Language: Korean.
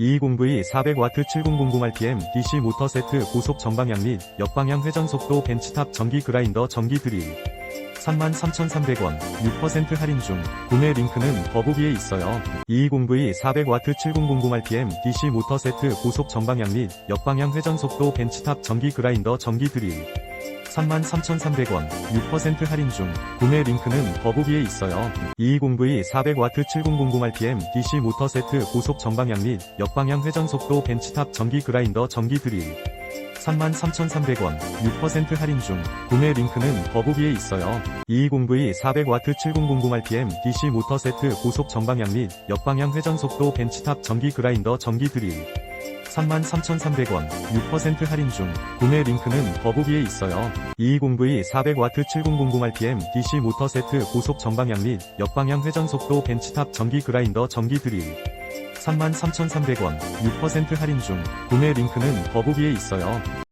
2200V 400W 7000rpm DC 모터 세트 고속 전방향 및 역방향 회전 속도 벤치탑 전기 그라인더 전기 드릴 33,300원 6% 할인 중 구매 링크는 더보기에 있어요. 2200V 400W 7000rpm DC 모터 세트 고속 전방향 및 역방향 회전 속도 벤치탑 전기 그라인더 전기 드릴 33,300원 6% 할인 중 구매 링크는 더보기에 있어요. 2200V 400W 7000rpm DC 모터 세트 고속 전방향 및 역방향 회전 속도 벤치탑 전기 그라인더 전기 드릴 33,300원 6% 할인 중 구매 링크는 더보기에 있어요. 2200V 400W 7000rpm DC 모터 세트 고속 전방향 및 역방향 회전 속도 벤치탑 전기 그라인더 전기 드릴 33,300원 6% 할인 중 구매 링크는 더보기에 있어요. 2200V 400W 7000rpm DC 모터 세트 고속 전방향 및 역방향 회전 속도 벤치탑 전기 그라인더 전기 드릴 33,300원 6% 할인 중 구매 링크는 더보기에 있어요.